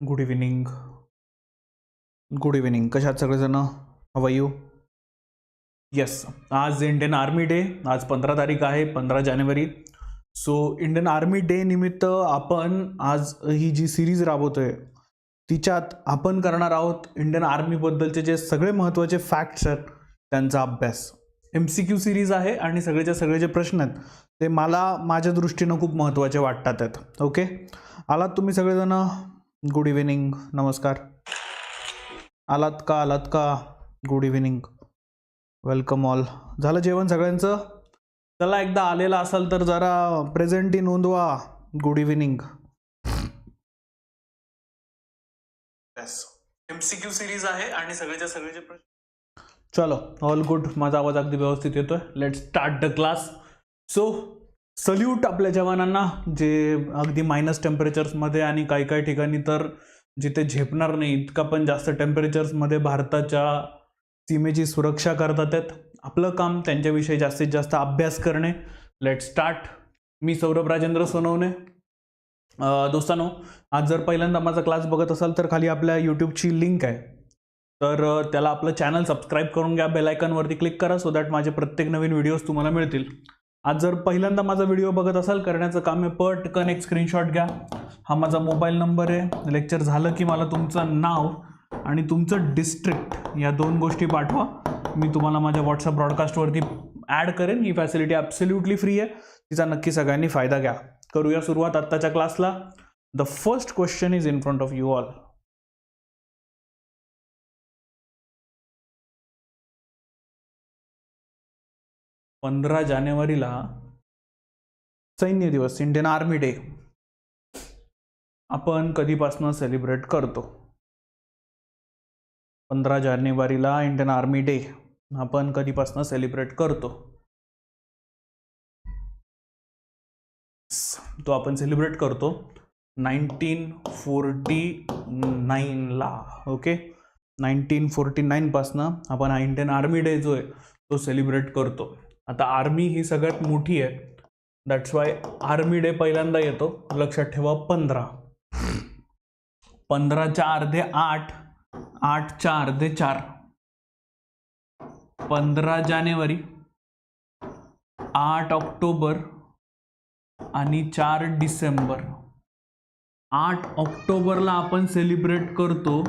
Good evening good evening कशात सगळेजण? How are you yes आज इंडियन आर्मी डे आज पंधरा तारीख आहे पंधरा जानेवारी. सो इंडियन आर्मी डे निमित्त आपण आज ही जी सिरीज राबवतो आहे तिच्यात आपण करणार आहोत इंडियन आर्मीबद्दलचे जे सगळे महत्त्वाचे फॅक्ट्स आहेत त्यांचा अभ्यास. एम सी क्यू सिरीज आहे आणि सगळेच्या सगळे जे प्रश्न आहेत ते मला माझ्या दृष्टीनं खूप महत्त्वाचे वाटतात आहेत. ओके आलात तुम्ही सगळेजणं? गुड इव्हिनिंग नमस्कार. आलात का आलात का? गुड इव्हिनिंग वेलकम ऑल झालं जेवण सगळ्यांचं? चला एकदा आलेला असाल तर जरा प्रेझेंटी नोंदवा. Good evening M C Q series आहे आणि सगळेच्या सगळेचे प्रश्न चलो ऑल गुड माझा आवाज अगदी व्यवस्थित येतोय. Let start the class so salute आपल्या जवानांना जे अगदी मायनस टेम्परेचर्समध्ये आणि काही काही ठिकाणी तर जिथे झेपणार नाही इतका पण जास्त टेम्परेचर्समध्ये भारताच्या सीमेची सुरक्षा करतात आहेत. आपलं काम त्यांच्याविषयी जास्तीत जास्त अभ्यास करणे. लेट स्टार्ट मी सौरभ राजेंद्र सोनवणे. दोस्तानो आज जर पहिल्यांदा माझा क्लास बघत असाल तर खाली आपल्या यूट्यूबची लिंक आहे. तर त्याला आपलं चॅनल सबस्क्राईब करून घ्या. बेलायकनवरती क्लिक करा सो दॅट माझे प्रत्येक नवीन व्हिडिओज तुम्हाला मिळतील. आज जर पहिल्यांदा माझा व्हिडिओ बघत असाल करण्याचं काम आहे पटकन एक स्क्रीनशॉट घ्या. हा माझा मोबाईल नंबर आहे. लेक्चर झालं की मला तुमचं नाव आणि तुमचं डिस्ट्रिक्ट या दोन गोष्टी पाठवा. मी तुम्हाला माझ्या व्हॉट्सअप ब्रॉडकास्टवरती ॲड करेन. ही फॅसिलिटी ॲब्सल्युटली फ्री आहे. तिचा नक्की सगळ्यांनी फायदा घ्या. करूया सुरुवात आत्ताच्या क्लासला the first question is in front of you all पंधरा जानेवारीला सैन्य दिवस इंडियन आर्मी डे आपण कधीपासून सेलिब्रेट करतो? पंधरा जानेवारीला इंडियन आर्मी डे आपण कधीपासून सेलिब्रेट करतो? तो आपण सेलिब्रेट करतो नाईन्टीन फोर्टी नाईनला ओके नाईन्टीन फोर्टी नाईनपासनं आपण हा इंडियन आर्मी डे जो आहे तो सेलिब्रेट करतो. आता आर्मी ही सगळ्यात मोठी आहे. दॅट्स वाय आर्मी डे पहिल्यांदा येतो. लक्षात ठेवा पंधरा. पंधराच्या अर्धे आठ आठच्या अर्धे चार. पंधरा जानेवारी आठ ऑक्टोबर आणि चार डिसेंबर. आठ ऑक्टोबरला आपण सेलिब्रेट करतो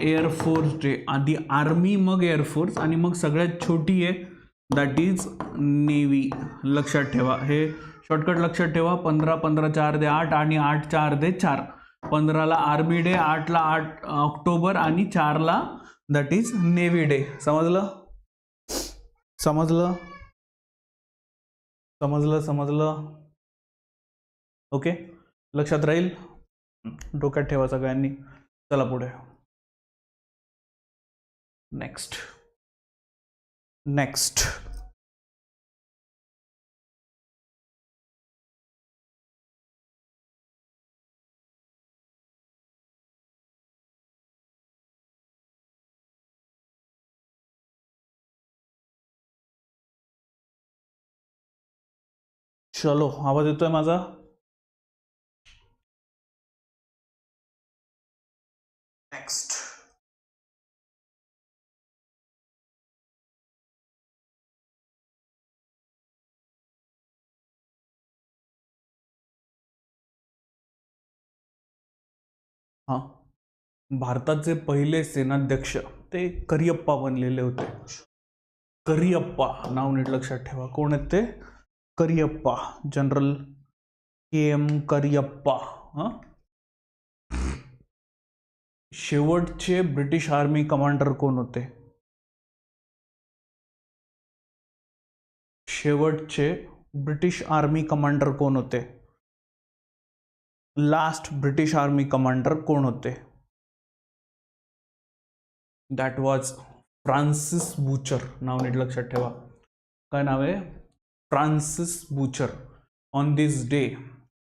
एअरफोर्स डे आधी आर्मी मग एअरफोर्स आणि मग सगळ्यात छोटी आहे दॅट इज नेव्ही लक्षात ठेवा. हे शॉर्टकट लक्षात ठेवा. पंधरा पंधरा चार दे आठ आणि आठ चार दे चार. पंधराला आर्मी डे आठला आठ ऑक्टोबर आणि चारला दॅट इज नेव्ही डे समजलं? समजलं? समजलं समजलं? ओके लक्षात राहील? डोक्यात ठेवा सगळ्यांनी. चला पुढे. नेक्स्ट नेक्स्ट चलो आवाज येतोय माझा भारताचे पहिले सेनाध्यक्ष ते करियप्पा बनलेले होते. करियप्पा नाव नीट लक्षात ठेवा. कोण आहेत ते? Cariappa general K M Cariappa हां? शेवटचे ब्रिटिश आर्मी कमांडर कोण होते? शेवटचे ब्रिटिश आर्मी कमांडर कोण होते? लास्ट ब्रिटिश आर्मी कमांडर कोण होते? दॅट वॉज फ्रान्सिस बुचर नाव नीट लक्षात ठेवा. काय नाव आहे? Francis Butcher on this day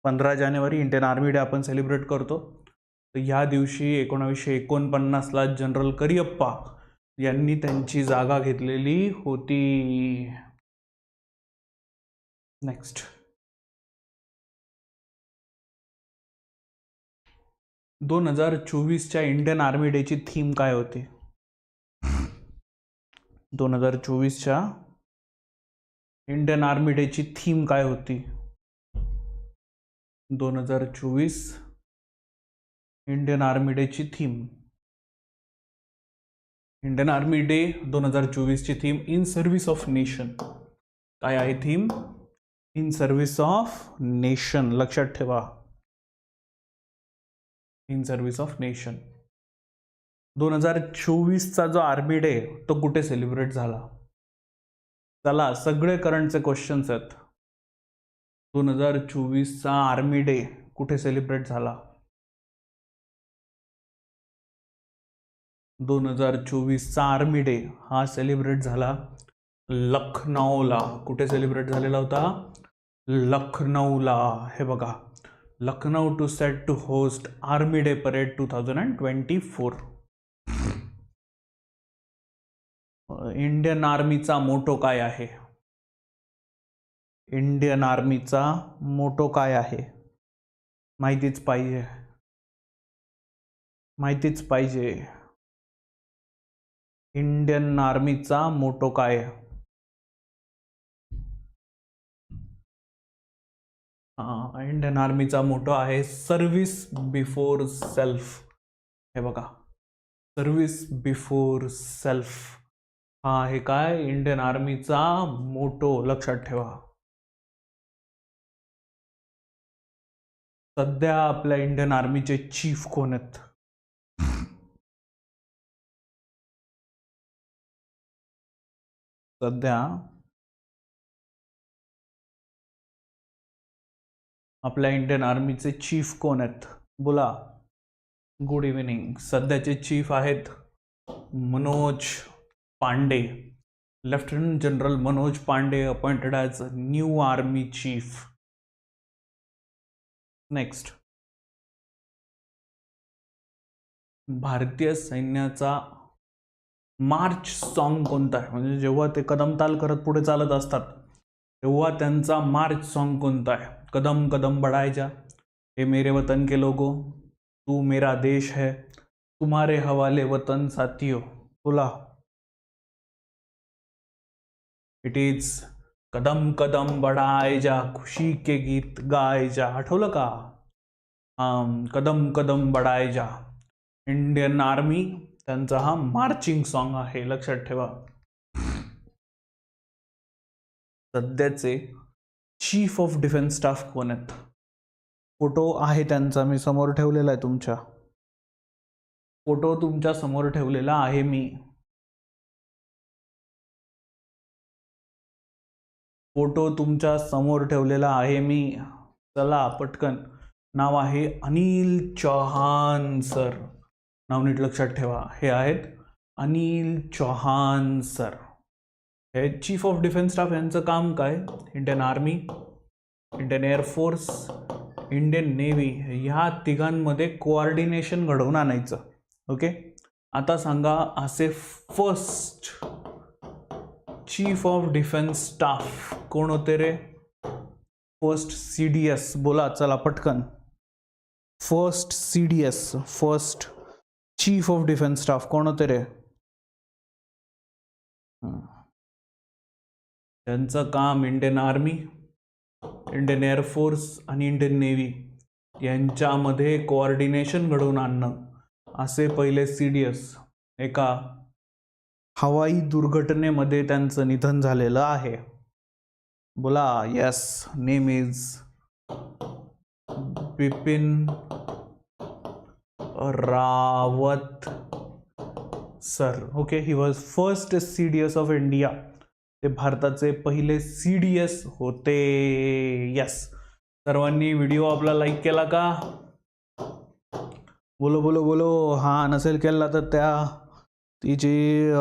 पंधरा जानेवारी इंडियन आर्मी डे आपण सेलिब्रेट करतो. तर ह्या दिवशी एकोणावीसशे एकोणपन्नासला जनरल करियप्पा यांनी त्यांची जागा घेतलेली होती. नेक्स्ट दोन हजार चोवीसच्या इंडियन आर्मी डेची थीम काय होती? दोन हजार चोवीसच्या इंडियन आर्मी डेची थीम काय होती? दोन हजार चोवीस इंडियन आर्मी डेची थीम. इंडियन आर्मी डे दोन हजार चोवीसची theme in service of nation. काय आहे theme? In service of nation. लक्षात ठेवा. In service of nation. दोन हजार चोवीसचा जो आर्मी डे तो कुठे सेलिब्रेट झाला? चला सगळे करंटचे क्वेश्चन्स आहेत. दोन हजार चोवीसचा आर्मी डे कुठे सेलिब्रेट झाला? दोन हजार चोवीसचा आर्मी डे हा सेलिब्रेट झाला लखनौला. कुठे सेलिब्रेट झालेला होता? लखनौला. हे बघा Lucknow to set to host army day parade two thousand and twenty four Indian आर्मीचा motto काय आहे? इंडियन आर्मीचा मोटो काय आहे? माहितीच पाहिजे. माहितीच पाहिजे. इंडियन आर्मीचा मोटो काय? इंडियन आर्मीचा मोटो आहे सर्व्हिस बिफोर सेल्फ. हे बघा. Service before self. हा आहे काय? इंडियन आर्मीचा मोटो लक्षात ठेवा. सध्या आपल्या इंडियन आर्मीचे चीफ कोण आहेत? सध्या आपल्या इंडियन आर्मीचे चीफ कोण आहेत? बोला. गुड इव्हिनिंग सध्याचे चीफ आहेत Manoj Pande. Lieutenant general Manoj Pande appointed as new army chief next भारतीय सैन्याचा मार्च सॉन्ग कोणता आहे? म्हणजे जेव्हा ते कदमताल करत पुढे चालत असतात तेव्हा त्यांचा मार्च सॉन्ग कोणता आहे? कदम कदम बढायच्या. हे मेरे वतन के लोगो तू मेरा देश है तुम्हारे हवाले वतन साथियो तुला इट इज कदम कदम बढाय जा खुशी के गीत गाय जा आठवलं का? कदम कदम बढाय जा इंडियन आर्मी त्यांचा हा मार्चिंग सॉन्ग आहे. लक्षात ठेवा. सध्याचे चीफ ऑफ डिफेन्स स्टाफ कोण आहेत? फोटो आहे त्यांचा मी समोर ठेवलेला आहे तुमच्या. फोटो तुमच्यासमोर ठेवलेला आहे मी. फोटो तुमच्यासमोर ठेवलेला आहे मी. चला पटकन. नाव आहे अनिल चौहान सर. नाव नीट लक्षात ठेवा. हे आहेत अनिल चौहान सर. हे चीफ ऑफ डिफेन्स स्टाफ यांचं काम काय? Indian army Indian air force Indian navy ह्या तिघांमध्ये कोऑर्डिनेशन घडवून आणायचं. ओके आता सांगा असे first chief of defence staff कोण होते रे? फर्स्ट सी डी एस बोला चला पटकन. First C D S first chief of defence staff कोण होते रे? त्यांचं काम Indian army Indian air force आणि इंडियन नेव्ही यांच्यामध्ये कोऑर्डिनेशन घडवून आणणं. असे पहिले सी डी एस एका हवाई दुर्घटनेमध्ये त्यांचं निधन झालेलं आहे. बोला yes name is Bipin Rawat sir okay he was first C D S of India ते भारताचे पहिले सी डी एस होते. यस सर्वांनी व्हिडिओ आपला लाईक केला का? बोलो बोलो बोलो. हा नसेल केला तर त्या ती जी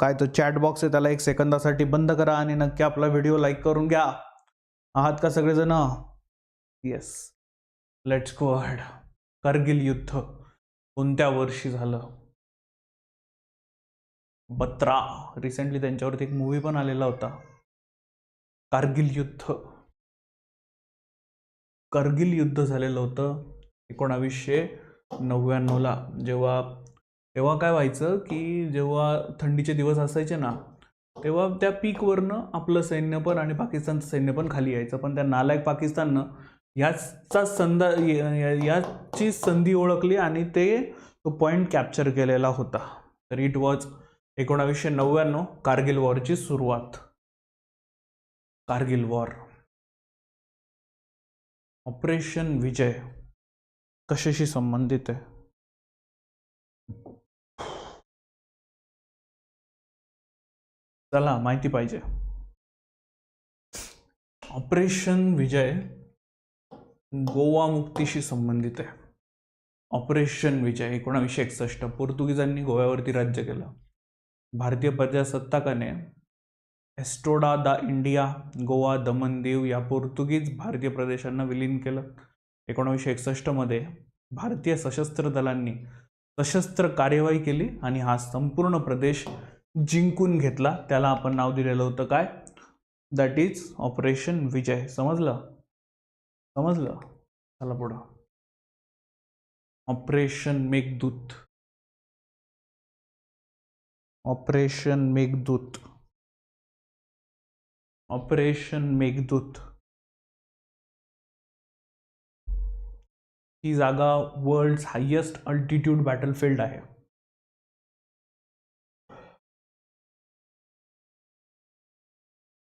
काय तो चॅट बॉक्स आहे त्याला एक सेकंदासाठी बंद करा आणि नक्की आपला व्हिडिओ लाईक करून घ्या. आहात का सगळेजण? Yes let's go had Kargil युद्ध. कोणत्या वर्षी झालं? बत्रा. रिसेंटली त्यांच्यावरती एक मूवी पण आलेला होता. कारगिल युद्ध. करगिल युद्ध झालेलं होतं एकोणावीसशे नव्याण्णवला जेव्हा तेव्हा काय व्हायचं की जेव्हा थंडीचे दिवस असायचे ना तेव्हा त्या पीकवरनं आपलं सैन्य पण आणि पाकिस्तानचं सैन्य पण खाली यायचं. पण त्या नालायक पाकिस्ताननं याचा संदा याची संधी ओळखली आणि ते तो पॉईंट कॅप्चर केलेला होता. तर इट वॉज एकोणावीसशे नव्याण्णव कारगिल वॉरची सुरुवात. कारगिल वॉर. ऑपरेशन विजय कशाशी संबंधित आहे? चला माहिती पाहिजे. ऑपरेशन विजय गोवा मुक्तीशी संबंधित आहे. ऑपरेशन विजय एकोणावीसशे एकसष्ट पोर्तुगीजांनी गोव्यावरती राज्य केलं. भारतीय प्रजासत्ताकाने एस्टोडा दा इंडिया गोवा दमन दीव या पोर्तुगीज भारतीय प्रदेशांना विलीन केलं. एकोणावीसशे एकसष्टमध्ये भारतीय सशस्त्र दलांनी सशस्त्र कार्यवाही केली आणि हा संपूर्ण प्रदेश जिंकून घेतला. त्याला आपण नाव दिलेलं होतं काय? दॅट इज ऑपरेशन विजय समजलं? समजलं? चला पुढं. Operation Meghdoot operation Meghdoot operation Meghdoot ही जागा वर्ल्ड हायेस्ट अल्टिट्यूड बॅटलफील्ड आहे.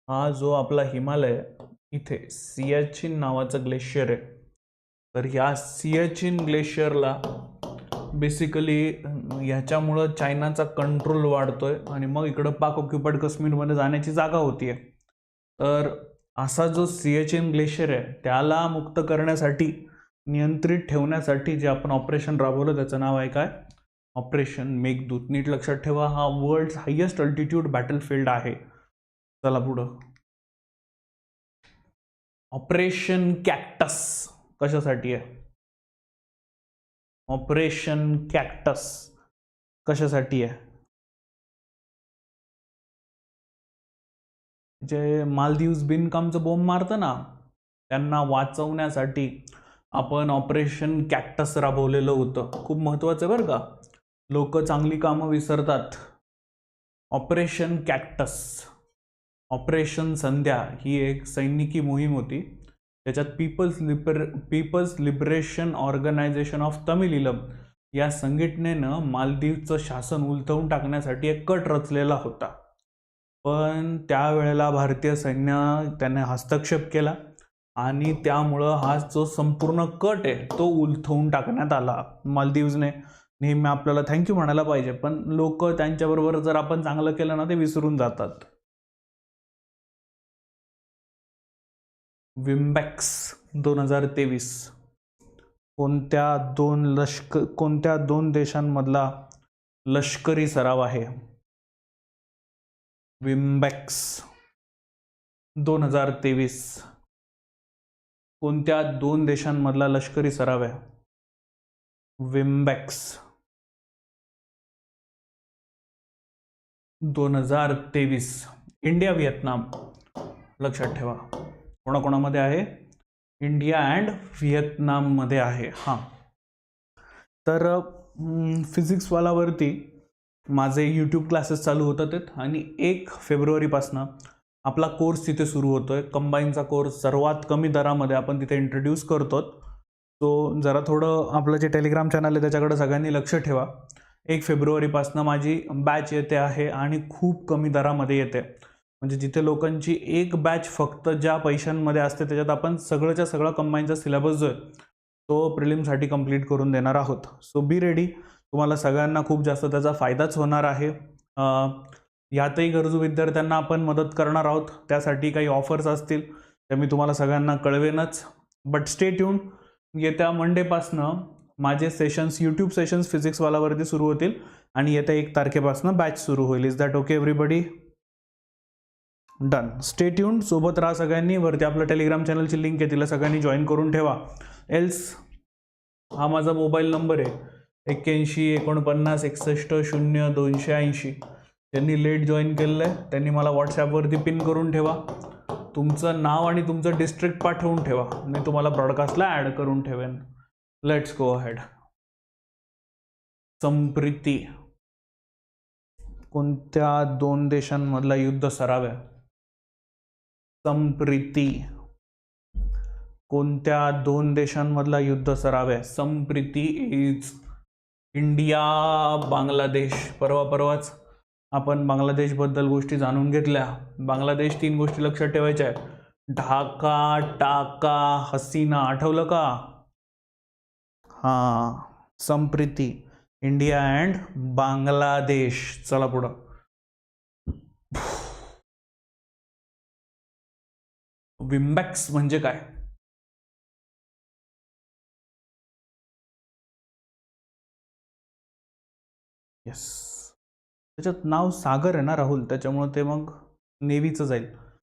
हा जो आपला हिमालय इथे सियाचिन नावाचं ग्लेशियर आहे. तर ह्या सियाचिन ग्लेशियरला बेसिकली ह्याच्यामुळं चायनाचा कंट्रोल वाढतोय आणि मग इकडं पाक ऑक्युपाईड काश्मीरमध्ये जाण्याची जागा होती आहे तर असा जो सियाचिन ग्लेशियर आहे त्याला मुक्त करण्यासाठी नियंत्रित ठेवण्यासाठी जे आपण ऑपरेशन राबवलं त्याचं नाव आहे काय? ऑपरेशन मेघदूत. नीट लक्षात ठेवा हा वर्ल्ड हायेस्ट अल्टिट्यूड बॅटलफील्ड आहे. चला पुढं. ऑपरेशन कॅक्टस कशासाठी आहे? ऑपरेशन कॅक्टस कशासाठी आहे? जे मालदीव्स बिनकामचं बॉम्ब मारतं ना त्यांना वाचवण्यासाठी आपण ऑपरेशन कॅक्टस राबवलेलं होतं. खूप महत्त्वाचं आहे बरं का. लोक चांगली कामं विसरतात. Operation cactus. ऑपरेशन संध्या ही एक सैनिकी मोहीम होती. त्याच्यात people's liber people's liberation organisation of Tamil Eelam या संघटनेनं मालदीवचं शासन उलथवून टाकण्यासाठी एक कट रचलेला होता. पण त्यावेळेला भारतीय सैन्य त्याने हस्तक्षेप केला आणि त्यामुळं हा जो संपूर्ण कट आहे तो उलथवून टाकण्यात आला मालदीवजने. नेहमी आपल्याला थँक्यू म्हणायला पाहिजे पण लोक त्यांच्याबरोबर जर आपण चांगलं केलं ना ते विसरून जातात. विम्बॅक्स दोन हजार तेवीस. कोणत्या दोन लष्क कोणत्या दोन देशांमधला लष्करी सराव आहे? विम्बॅक्स दोन हजार तेवीस. कोणत्या दोन देशांमधला लष्करी सराव आहे? विम्बॅक्स दोन हजार तेवीस. India Vietnam. लक्षात ठेवा. कोणाकोणामध्ये आहे? इंडिया अँड व्हिएतनाममध्ये आहे. हां. तर फिजिक्सवालावरती माझे यूट्यूब क्लासेस चालू होतात आहेत आणि एक फेब्रुवारीपासनं आपला कोर्स तिथे सुरू होतो आहे कंबाईनचा कोर्स सर्वात कमी दरामध्ये आपण तिथे इंट्रोड्यूस करतो सो जरा थोडं आपलं जे टेलिग्राम चॅनल आहे त्याच्याकडे सगळ्यांनी लक्ष ठेवा. एक फेब्रुवारीपासनं माझी बॅच येते आहे आणि खूप कमी दरामध्ये येते. म्हणजे जिथे लोकांची एक बॅच फक्त ज्या पैशांमध्ये असते त्याच्यात आपण सगळंच्या सगळं कंबाईनचा सिलेबस जो आहे तो प्रिलिमसाठी कंप्लीट करून देणार आहोत. सो बी रेडी तुम्हाला सगळ्यांना खूप जास्त त्याचा फायदाच होणार आहे. यातही गरजू विद्यार्थ्यांना आपण मदत करणार आहोत. त्यासाठी काही ऑफर्स असतील त्या मी तुम्हाला सगळ्यांना कळवेनच. बट स्टेट येऊन येत्या मंडेपासनं माझे सेशन्स यूट्यूब सेशन्स फिजिक्सवालावरती सुरू होतील आणि येत्या एक तारखेपासून बॅच सुरू होईल. Is that okay everybody done. Stay tune सोबत राहा सगळ्यांनी. वरती आपलं टेलिग्राम चॅनलची लिंक आहे तिला सगळ्यांनी जॉईन करून ठेवा. एल्स हा माझा मोबाईल नंबर आहे. एक्क्याऐंशी एकोणपन्नास एकसष्ट शून्य दोनशे ऐंशी. ज्यांनी लेट जॉईन केलेलं आहे त्यांनी मला व्हॉट्सॲपवरती पिन करून ठेवा. तुमचं नाव आणि तुमचं डिस्ट्रिक्ट पाठवून ठेवा. मी तुम्हाला ब्रॉडकास्टला ॲड करून ठेवेन. Let's go ahead Sampriti. कोणत्या दोन देशांमधला युद्ध सराव आहे? संप्रीती. कोणत्या दोन देशांमधला युद्ध सराव आहे? Sampriti is India Bangladesh. परवा परवाच आपण बांगलादेशबद्दल गोष्टी जाणून घेतल्या. बांगलादेश तीन गोष्टी लक्षात ठेवायच्या आहेत. ढाका टाका हसीना आठवलं का? हां संप्रीती. India and Bangladesh. चला पुढं. विम्बॅक्स म्हणजे काय? येस त्याच्यात नाव सागर आहे ना राहुल त्याच्यामुळं ते मग नेव्हीचं जाईल.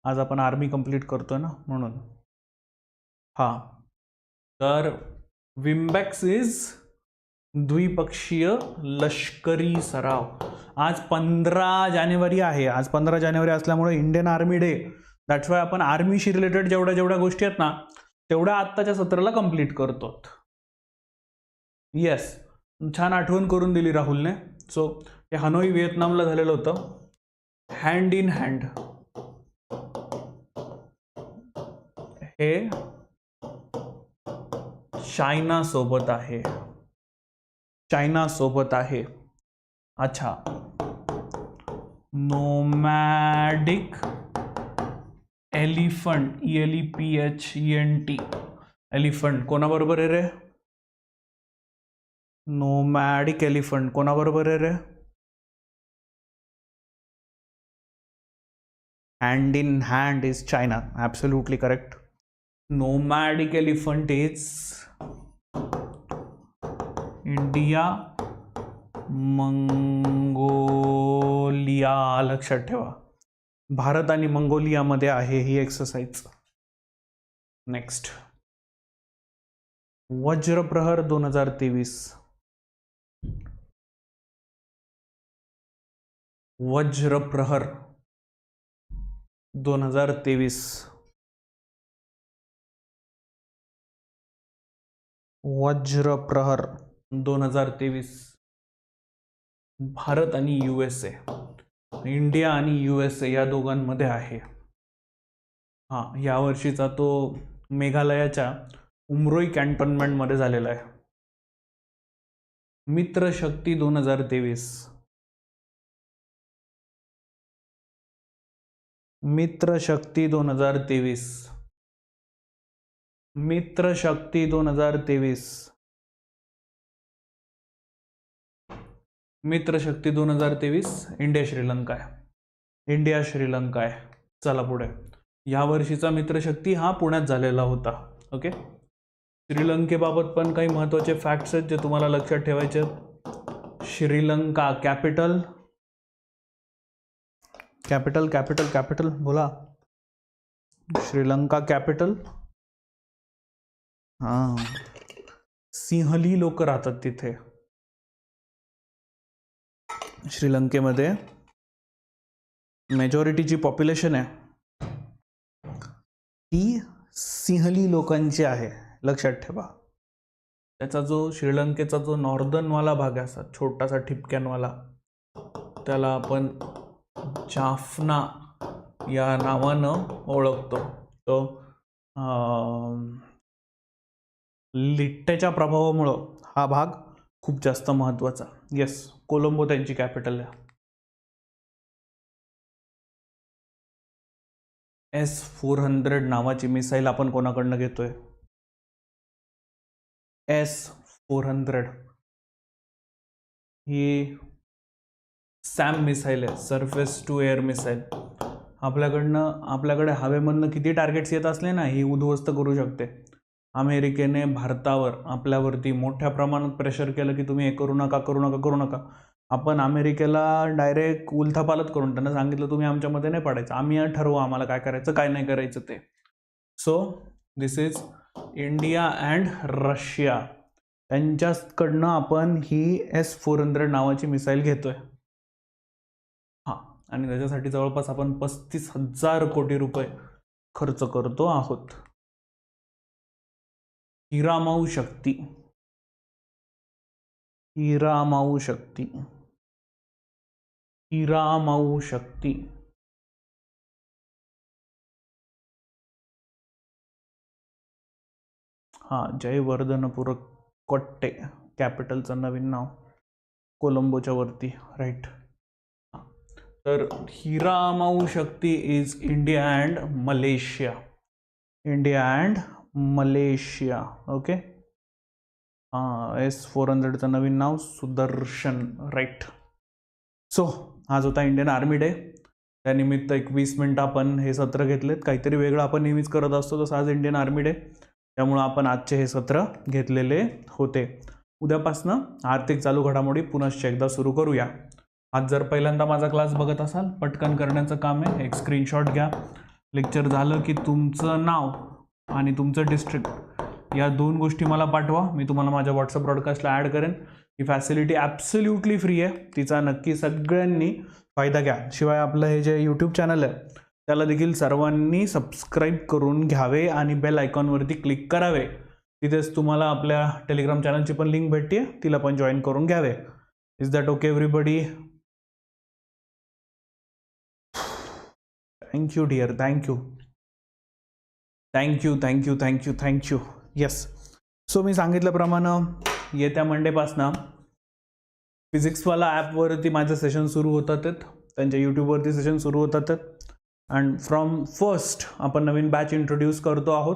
आज आपण आर्मी कंप्लीट करतोय ना म्हणून. हां. तर विम्बॅक्स इज द्विपक्षीय लष्करी सराव. आज पंधरा जानेवारी आहे. आज पंधरा जानेवारी असल्यामुळे Indian army day. That's why आपण आर्मीशी रिलेटेड जेवढ्या जेवढ्या गोष्टी आहेत ना तेवढ्या आत्ताच्या सत्राला कंप्लीट करतो येस छान आठवण करून दिली राहुलने. सो हे हनोई व्हिएतनामला झालेलं होतं. हँड इन हँड हे चायना सोबत आहे. चायना सोबत आहे. अच्छा. Nomadic elephant E L E P H E N T elephant कोणाबरोबर आहे रे? नोमॅडिक एलिफंट कोणाबरोबर आहे रे? Hand in hand is China absolutely correct nomadic elephant is India Mongolia लक्षात ठेवा. भारत आणि मंगोलियामध्ये आहे ही एक्सरसाइज नेक्स्ट वज्रप्रहर दोन हजार तेवीस. वज्रप्रहर दोन हजार तेवीस. वज्रप्रहर दोन हजार तेवीस. भारत आणि यू एस ए इंडिया आणि यू एस ए या दोघांमध्ये आहे. हां यावर्षीचा तो मेघालयाच्या उमरोई कॅन्टोन्मेंटमध्ये झालेला आहे. मित्रशक्ती दोन हजार तेवीस. मित्रशक्ती दोन हजार तेवीस. मित्रशक्ती दोन हजार तेवीस. मित्रशक्ती दोन हजार तेवीस इंडिया श्रीलंका आहे. इंडिया श्रीलंका आहे. चला पुढे. यावर्षीचा मित्रशक्ती हा पुण्यात झालेला होता. ओके श्रीलंकेबाबत पण काही महत्त्वाचे फॅक्ट्स आहेत जे तुम्हाला लक्षात ठेवायचे आहेत. Sri Lanka capital capital capital capital बोला. श्रीलंका कॅपिटल हां. सिंहली लोक राहतात तिथे. श्रीलंकेमध्ये मेजॉरिटीची पॉप्युलेशन आहे ती सिंहली लोकांची आहे. लक्षात ठेवा. त्याचा जो श्रीलंकेचा जो नॉर्दर्नवाला भाग आहे असा छोटासा ठिपक्यांवाला त्याला आपण जाफना या नावानं ओळखतो. तो लिट्ट्याच्या प्रभावामुळं हा भाग खूप जास्त महत्त्वाचा येस कोलंबो त्यांची कॅपिटल आहे. एस फोर हंड्रेड नावाची मिसाईल आपण कोणाकडनं घेतोय? एस फोर हंड्रेड ही सॅम मिसाईल आहे. सरफेस टू एअर मिसाईल आपल्याकडनं आपल्याकडे हवेमधनं किती टार्गेट्स येत असले ना ही उद्ध्वस्त करू शकते. अमेरिकेने भारतावर आपल्यावरती मोठ्या प्रमाणात प्रेशर केलं की तुम्ही हे करू नका करू नका करू नका. आपण अमेरिकेला डायरेक्ट उलथापालत करून त्यांना सांगितलं तुम्ही आमच्यामध्ये नाही पडायचं. आम्ही ठरवू आम्हाला काय करायचं काय नाही करायचं ते. So this is India and Russia त्यांच्याकडनं आपण ही एस फोर हंड्रेड नावाची मिसाईल घेतोय. हां आणि त्याच्यासाठी जवळपास आपण पस्तीस हजार कोटी रुपये खर्च करतो आहोत. हिरामाऊ शक्ती. हिरामाऊ शक्ती. हिरामाऊ शक्ती. हा जयवर्धनपुर कोट्टे कॅपिटलचं नवीन नाव कोलंबोच्या वरती राईट तर Harimau Shakti is India and Malaysia India and Malaysia okay हां एस फोर हंड्रेडचं नवीन नाव सुदर्शन राईट सो आज होता इंडियन आर्मी डे त्यानिमित्त एक वीस मिनटं आपण हे सत्र घेतलेत. काहीतरी वेगळं आपण नेहमीच करत असतो तसं आज इंडियन आर्मी डे त्यामुळं आपण आजचे हे सत्र घेतलेले होते. उद्यापासनं आर्थिक चालू घडामोडी पुनश्च एकदा सुरू करूया. आज जर पहिल्यांदा माझा क्लास बघत असाल पटकन करण्याचं काम आहे. एक स्क्रीनशॉट घ्या. लेक्चर झालं की तुमचं नाव आणि तुमचं डिस्ट्रिक्ट या दोन गोष्टी मला पाठवा. मी तुम्हाला माझ्या व्हॉट्सअप ब्रॉडकास्टला ॲड करेन. ही फॅसिलिटी ॲब्सल्युटली फ्री आहे. तिचा नक्की सगळ्यांनी फायदा घ्या. शिवाय आपलं हे जे यूट्यूब चॅनल आहे त्याला देखील सर्वांनी सबस्क्राईब करून घ्यावे आणि बेल आयकॉनवरती क्लिक करावे. तिथेच तुम्हाला आपल्या टेलिग्राम चॅनलची पण लिंक भेटते तिला पण जॉईन करून घ्यावे. Is that okay everybody thank you dear thank you thank you thank you thank you thank you yes so मी सांगितल्याप्रमाणे येत्या मंडेपासनं फिजिक्सवाला ॲपवरती माझं सेशन सुरू होतात. त्यांच्या यूट्यूबवरती सेशन सुरू होतात. अँड फ्रॉम फर्स्ट आपण नवीन बॅच इंट्रोड्यूस करतो आहोत.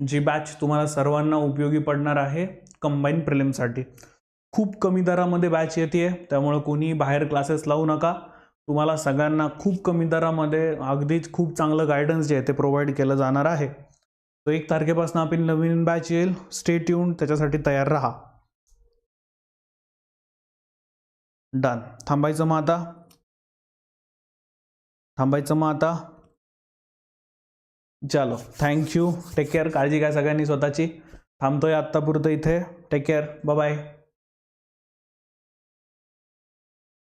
जी बॅच तुम्हाला सर्वांना उपयोगी पडणार आहे कंबाईन प्रिलिमसाठी खूप कमी दरामध्ये बॅच येते त्यामुळं कोणी बाहेर क्लासेस लावू नका. तुम्हाला सगळ्यांना खूप कमी दरामध्ये अगदीच खूप चांगलं गायडन्स जे आहे ते प्रोव्हाइड केलं जाणार आहे. तो एक तारखेपासून आपली नवीन बॅच येईल. स्टेट येऊन त्याच्यासाठी तयार राहा. डन थांबायचं मग आता. थांबायचं मग आता. चलो. थँक्यू टेक केअर काळजी घ्या सगळ्यांनी स्वतःची. थांबतोय आत्तापुरतं इथे. Take care bye